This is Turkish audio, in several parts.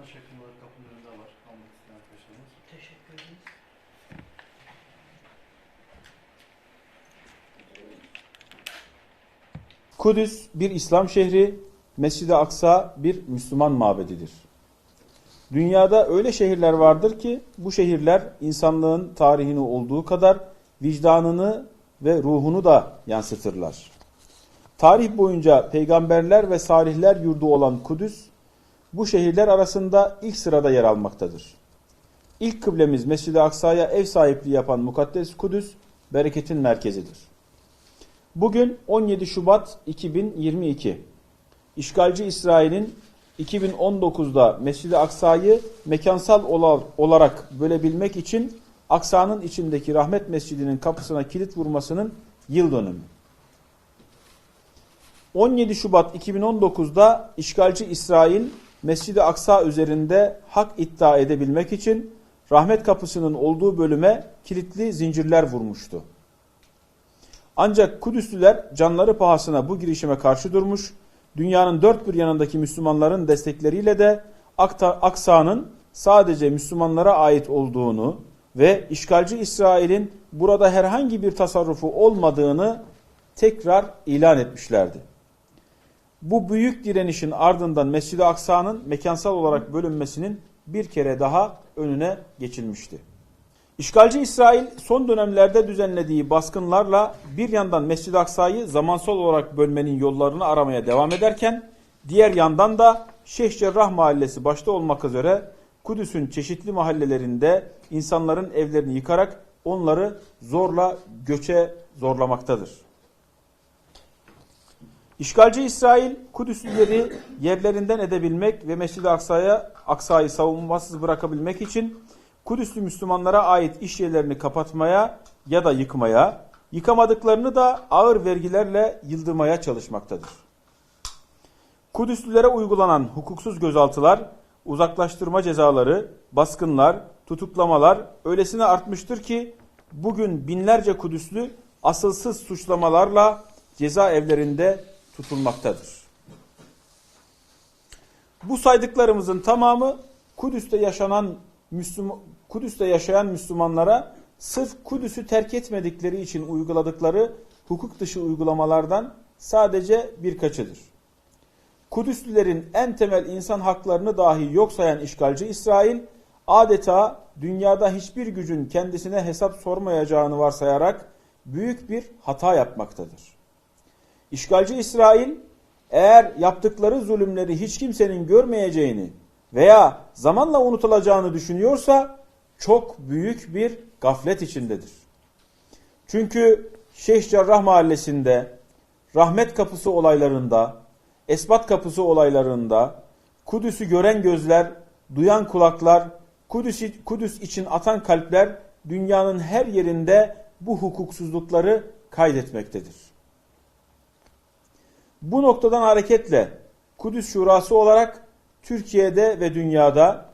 asma şeklinde olarak kapının önünde var. Almak isteyen arkadaşlarımız. Teşekkür ederiz. Kudüs bir İslam şehri, Mescid-i Aksa bir Müslüman mabedidir. Dünyada öyle şehirler vardır ki bu şehirler insanlığın tarihini olduğu kadar vicdanını ve ruhunu da yansıtırlar. Tarih boyunca peygamberler ve salihler yurdu olan Kudüs bu şehirler arasında ilk sırada yer almaktadır. İlk kıblemiz Mescid-i Aksa'ya ev sahipliği yapan mukaddes Kudüs bereketin merkezidir. Bugün 17 Şubat 2022. İşgalci İsrail'in 2019'da Mescid-i Aksa'yı mekansal ola- olarak bölebilmek için Aksa'nın içindeki Rahmet Mescidi'nin kapısına kilit vurmasının yıl dönümü. 17 Şubat 2019'da işgalci İsrail Mescid-i Aksa üzerinde hak iddia edebilmek için rahmet kapısının olduğu bölüme kilitli zincirler vurmuştu. Ancak Kudüslüler canları pahasına bu girişime karşı durmuş, dünyanın dört bir yanındaki Müslümanların destekleriyle de Aksa'nın sadece Müslümanlara ait olduğunu ve işgalci İsrail'in burada herhangi bir tasarrufu olmadığını tekrar ilan etmişlerdi. Bu büyük direnişin ardından Mescid-i Aksa'nın mekansal olarak bölünmesinin bir kere daha önüne geçilmişti. İşgalci İsrail son dönemlerde düzenlediği baskınlarla bir yandan Mescid-i Aksa'yı zamansal olarak bölmenin yollarını aramaya devam ederken diğer yandan da Şeyh Cerrah Mahallesi başta olmak üzere Kudüs'ün çeşitli mahallelerinde insanların evlerini yıkarak onları zorla göçe zorlamaktadır. İşgalci İsrail Kudüslüleri yerlerinden edebilmek ve Mescid-i Aksa'ya Aksa'yı savunmasız bırakabilmek için Kudüslü Müslümanlara ait iş yerlerini kapatmaya ya da yıkmaya, yıkamadıklarını da ağır vergilerle yıldırmaya çalışmaktadır. Kudüslülere uygulanan hukuksuz gözaltılar, uzaklaştırma cezaları, baskınlar, tutuklamalar öylesine artmıştır ki bugün binlerce Kudüslü asılsız suçlamalarla cezaevlerinde tutulmaktadır. Bu saydıklarımızın tamamı Kudüs'te yaşanan Müslüman, Kudüs'te yaşayan Müslümanlara sırf Kudüs'ü terk etmedikleri için uyguladıkları hukuk dışı uygulamalardan sadece birkaçıdır. Kudüslülerin en temel insan haklarını dahi yok sayan işgalci İsrail adeta dünyada hiçbir gücün kendisine hesap sormayacağını varsayarak büyük bir hata yapmaktadır. İşgalci İsrail eğer yaptıkları zulümleri hiç kimsenin görmeyeceğini veya zamanla unutulacağını düşünüyorsa çok büyük bir gaflet içindedir. Çünkü Şeyh Cerrah Mahallesi'nde, Rahmet Kapısı olaylarında, Esbat Kapısı olaylarında, Kudüs'ü gören gözler, duyan kulaklar, Kudüs, Kudüs için atan kalpler dünyanın her yerinde bu hukuksuzlukları kaydetmektedir. Bu noktadan hareketle Kudüs Şurası olarak Türkiye'de ve dünyada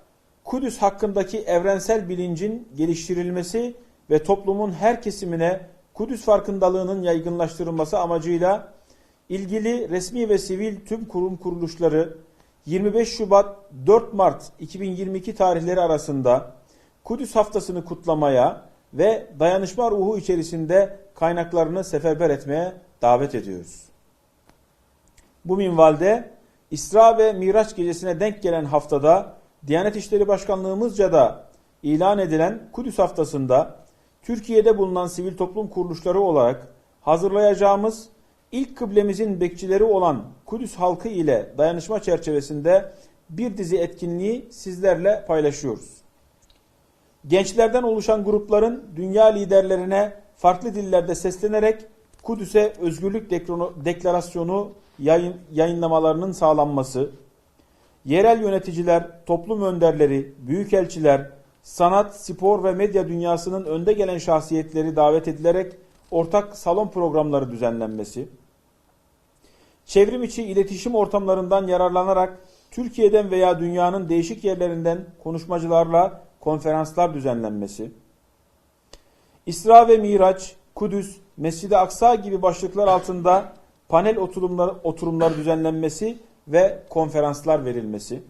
Kudüs hakkındaki evrensel bilincin geliştirilmesi ve toplumun her kesimine Kudüs farkındalığının yaygınlaştırılması amacıyla ilgili resmi ve sivil tüm kurum kuruluşları 25 Şubat 4 Mart 2022 tarihleri arasında Kudüs haftasını kutlamaya ve dayanışma ruhu içerisinde kaynaklarını seferber etmeye davet ediyoruz. Bu minvalde İsra ve Miraç gecesine denk gelen haftada Diyanet İşleri Başkanlığımızca da ilan edilen Kudüs haftasında Türkiye'de bulunan sivil toplum kuruluşları olarak hazırlayacağımız ilk kıblemizin bekçileri olan Kudüs halkı ile dayanışma çerçevesinde bir dizi etkinliği sizlerle paylaşıyoruz. Gençlerden oluşan grupların dünya liderlerine farklı dillerde seslenerek Kudüs'e özgürlük deklarasyonu yayın, yayınlamalarının sağlanması, yerel yöneticiler, toplum önderleri, büyükelçiler, sanat, spor ve medya dünyasının önde gelen şahsiyetleri davet edilerek ortak salon programları düzenlenmesi, çevrim içi iletişim ortamlarından yararlanarak Türkiye'den veya dünyanın değişik yerlerinden konuşmacılarla konferanslar düzenlenmesi, İsra ve Miraç, Kudüs, Mescid-i Aksa gibi başlıklar altında panel oturumlar, oturumlar düzenlenmesi ve konferanslar verilmesi,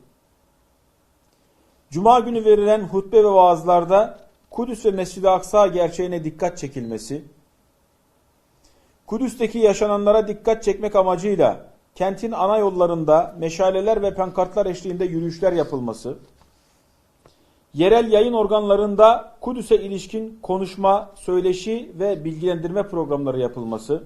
Cuma günü verilen hutbe ve vaazlarda Kudüs ve Mescid-i Aksa gerçeğine dikkat çekilmesi, Kudüs'teki yaşananlara dikkat çekmek amacıyla kentin ana yollarında meşaleler ve pankartlar eşliğinde yürüyüşler yapılması, yerel yayın organlarında Kudüs'e ilişkin konuşma, söyleşi ve bilgilendirme programları yapılması,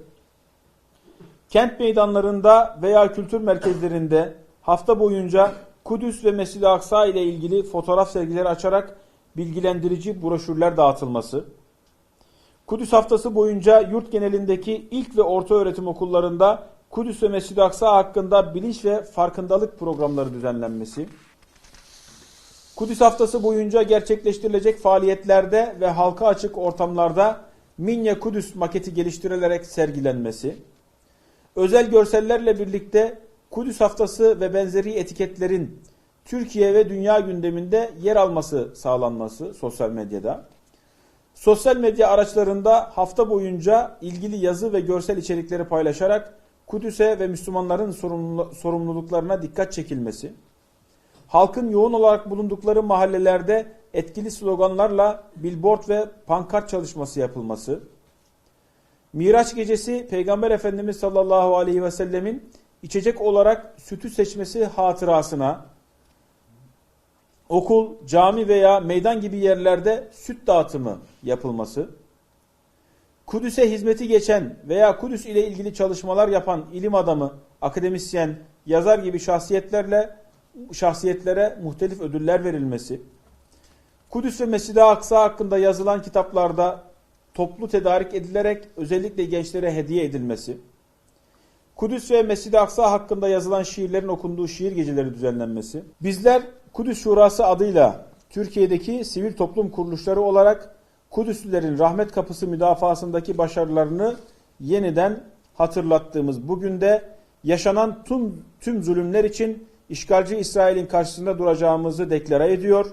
kent meydanlarında veya kültür merkezlerinde hafta boyunca Kudüs ve Mescid-i Aksa ile ilgili fotoğraf sergileri açarak bilgilendirici broşürler dağıtılması, Kudüs haftası boyunca yurt genelindeki ilk ve orta öğretim okullarında Kudüs ve Mescid-i Aksa hakkında bilinç ve farkındalık programları düzenlenmesi, Kudüs haftası boyunca gerçekleştirilecek faaliyetlerde ve halka açık ortamlarda Minya Kudüs maketi geliştirilerek sergilenmesi, özel görsellerle birlikte Kudüs haftası ve benzeri etiketlerin Türkiye ve dünya gündeminde yer alması sağlanması sosyal medyada, sosyal medya araçlarında hafta boyunca ilgili yazı ve görsel içerikleri paylaşarak Kudüs'e ve Müslümanların sorumlu- sorumluluklarına dikkat çekilmesi, halkın yoğun olarak bulundukları mahallelerde etkili sloganlarla billboard ve pankart çalışması yapılması, Miraç gecesi Peygamber Efendimiz sallallahu aleyhi ve sellemin içecek olarak sütü seçmesi hatırasına, okul, cami veya meydan gibi yerlerde süt dağıtımı yapılması, Kudüs'e hizmeti geçen veya Kudüs ile ilgili çalışmalar yapan ilim adamı, akademisyen, yazar gibi şahsiyetlerle şahsiyetlere muhtelif ödüller verilmesi, Kudüs ve Mescid-i Aksa hakkında yazılan kitaplarda toplu tedarik edilerek özellikle gençlere hediye edilmesi, Kudüs ve Mescid-i Aksa hakkında yazılan şiirlerin okunduğu şiir geceleri düzenlenmesi, bizler Kudüs Şurası adıyla Türkiye'deki sivil toplum kuruluşları olarak Kudüslülerin rahmet kapısı müdafasındaki başarılarını yeniden hatırlattığımız bugün de yaşanan tüm, tüm zulümler için işgalci İsrail'in karşısında duracağımızı deklare ediyor.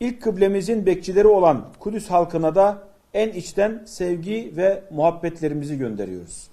İlk kıblemizin bekçileri olan Kudüs halkına da en içten sevgi ve muhabbetlerimizi gönderiyoruz.